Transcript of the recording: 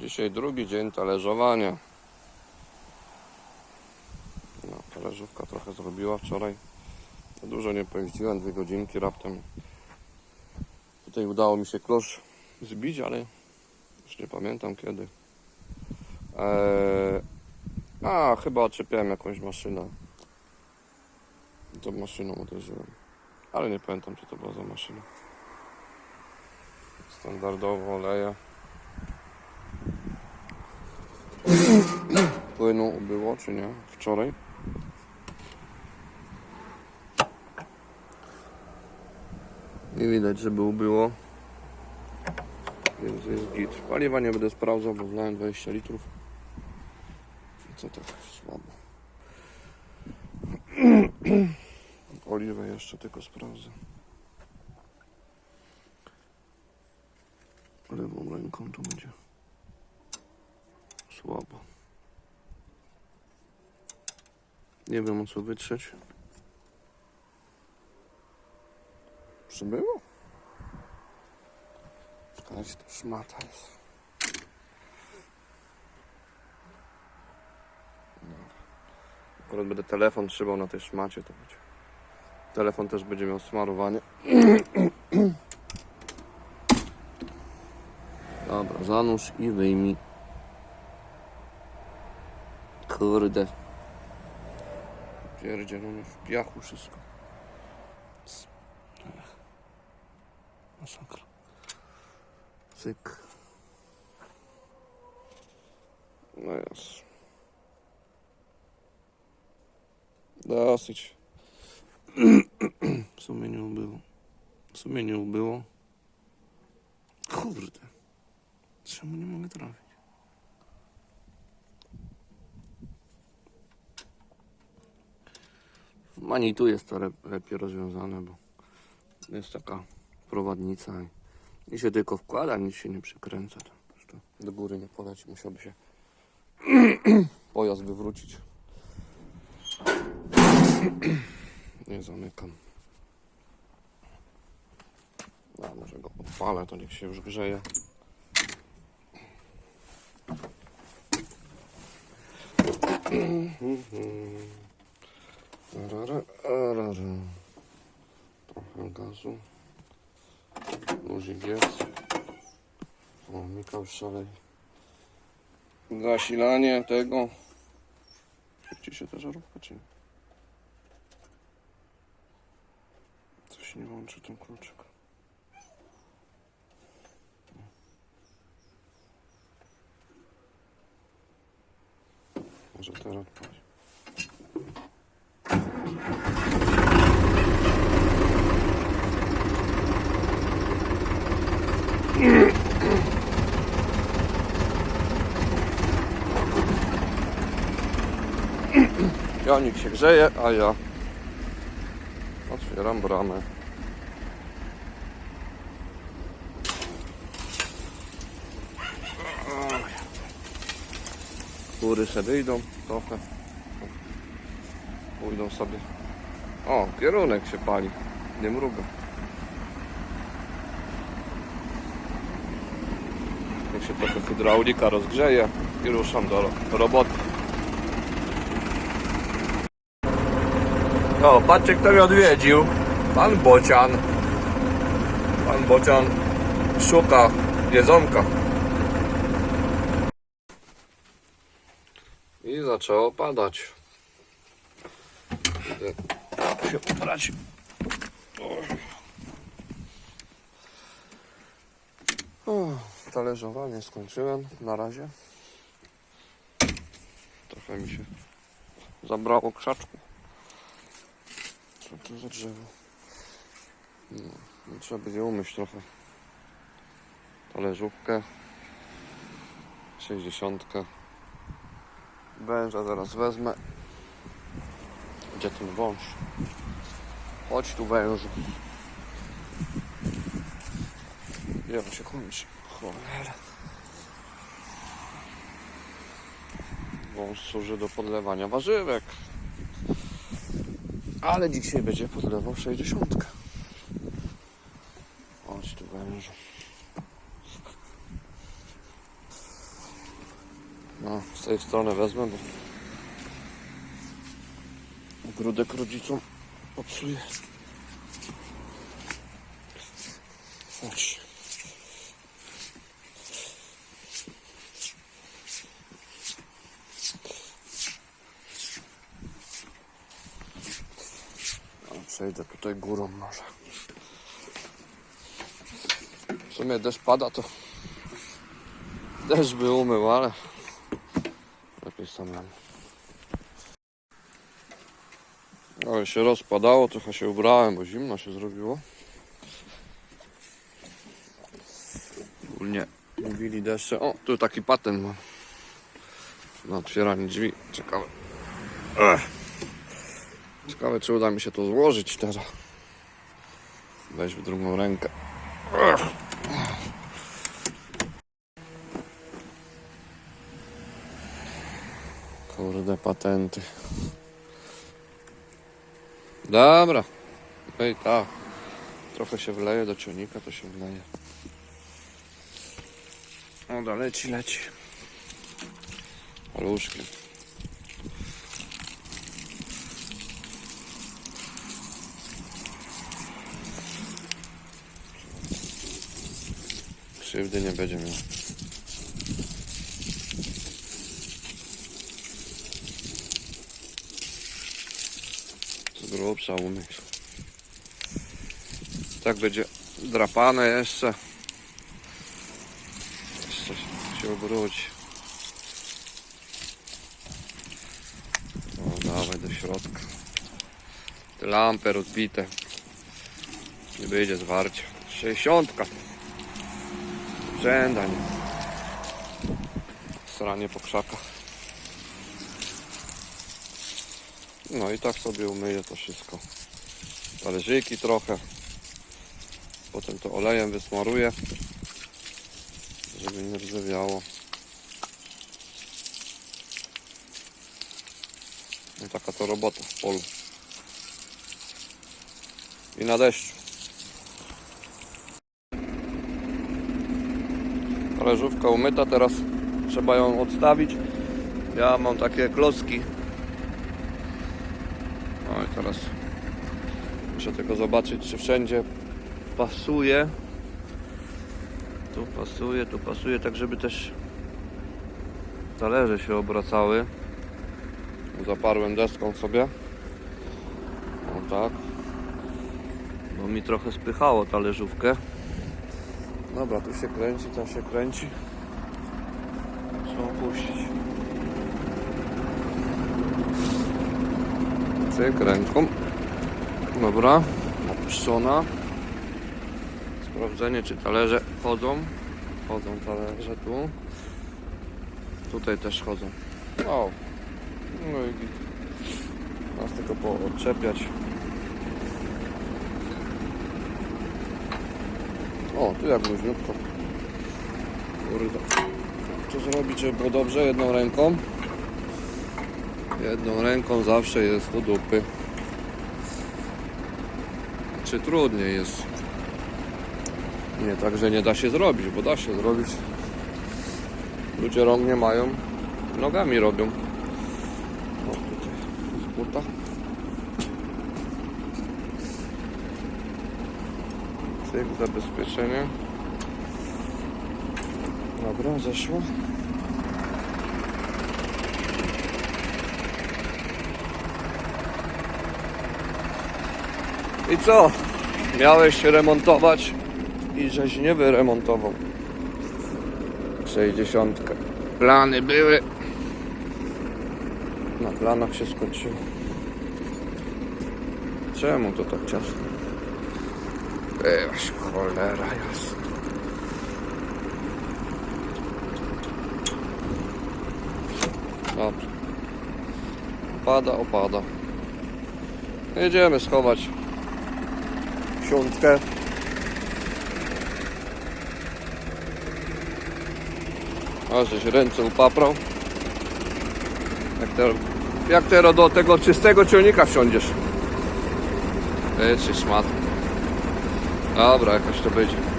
Dzisiaj drugi dzień talerzowania. No, talerzówka trochę zrobiła wczoraj. Dużo nie pojeździłem, dwie godzinki raptem. Tutaj udało mi się klosz zbić, ale już nie pamiętam kiedy. Eee, a, chyba odczepiałem jakąś maszynę. Tą maszyną uderzyłem. Ale nie pamiętam, co to była za maszyna. Standardowo oleje. Płynu było, czy nie? Wczoraj. Nie widać, żeby ubyło. Więc jest git. Paliwa nie będę sprawdzał, bo wlałem 20 litrów. Co tak słabo. Oliwę jeszcze tylko sprawdzę. Lewą ręką tu będzie słabo. Nie wiem o co wytrzeć. Przybyło? Jakaś to szmata jest. No. Akurat będę telefon trzymał na tej szmacie, to będzie. Telefon też będzie miał smarowanie. Dobra, zanurz i wyjmij. Kurde. Pierdzielone w piachu wszystko. S- Ech. Masakra. Cyk. No jest. Dosyć. W sumie nie ubyło. W sumie nie ubyło. Mani tu jest to le- lepiej rozwiązane, bo jest taka prowadnica i, i się tylko wkłada, nic się nie przykręca. Do góry nie poleci, musiałby się pojazd wywrócić. Nie zamykam. A może go odpalę, to niech się już grzeje. Arara. Trochę gazu. Luzik jest. O, Mikał szalej. Zasilanie tego. Świeci się ta żarówka, czy? Coś nie łączy ten kluczyk. Może teraz odpali. Jonik się grzeje, a ja otwieram bramę. Kury sobie wyjdą trochę. Pójdą sobie. O, kierunek się pali. Nie mruga. Niech się trochę hydraulika rozgrzeje i ruszam do ro- roboty. O, patrzcie kto mnie odwiedził. Pan Bocian. Pan Bocian szuka jedzonka. I zaczęło padać. Idę się ubrać. O, talerzowanie skończyłem na razie. Trochę mi się zabrało krzaczku. Co to za drzewo? No trzeba będzie umyć trochę. Talerzówkę. 60. Węża zaraz wezmę. Gdzie ten wąż? Chodź tu wężu. Gdzie on się kończy? Cholera. Wąż służy do podlewania warzywek. Ale dzisiaj będzie podlewał 60. Chodź tu wężu. No, z tej strony wezmę, bo grudek rodzicom popsuje. Chodź. No, przejdę tutaj górą może. W sumie deszcz pada, to deszcz by umył, ale lepiej samemu. Ale się rozpadało, trochę się ubrałem, bo zimno się zrobiło. Ogólnie mówili deszcze. O, tu taki patent mam. Na otwieranie drzwi. Ciekawe. Ech. Ciekawe, czy uda mi się to złożyć teraz. Weź w drugą rękę. Ech. Kurde, patenty. Dobra. I tak. Trochę się wleje do ciągnika, to się wleje. O, da, leci, leci. Paluszkiem. Krzywdy nie będzie miał. Grubsza umyć. Tak będzie drapane jeszcze. Jeszcze się obróci. O, dawaj do środka. Te lampy rozbite. Nie wyjdzie zwarcie. 60. Brzęda nie. Sranie po krzakach. No i tak sobie umyję to wszystko. Talerzyki trochę. Potem to olejem wysmaruję, żeby nie rdzewiało. No taka to robota w polu. I na deszczu. Talerzówka umyta, teraz trzeba ją odstawić. Ja mam takie klocki. Teraz muszę tylko zobaczyć, czy wszędzie pasuje. Tu pasuje, tu pasuje, tak żeby też talerze się obracały. Zaparłem deską sobie. O tak. Bo mi trochę spychało talerzówkę. Dobra, tu się kręci, tam się kręci. Trzeba puścić. Cyk, ręką. Dobra, opuszczona. Sprawdzenie, czy talerze chodzą. Chodzą talerze tu. Tutaj też chodzą. O. No i git. Nas tylko poodczepiać. O, tu jak luźniutko. Kurde. Co zrobić, żeby było dobrze? Jedną ręką. Jedną ręką zawsze jest do dupy. Czy trudniej jest? Nie tak, że nie da się zrobić, bo da się zrobić. Ludzie rąk nie mają, nogami robią. O, tutaj z buta. Cyk, zabezpieczenie. Dobra, zeszło. I co? Miałeś remontować i żeś nie wyremontował. 60. Plany były. Na planach się skończyło. Czemu to tak ciasno? Byłaś cholera jasna. Dobrze. Opada, opada. Jedziemy schować siątkę. A żeś ręce upaprał. Jak teraz, jak teraz do tego czystego ciągnika wsiądziesz? Ej, czy szmat. Dobra, jakoś to będzie.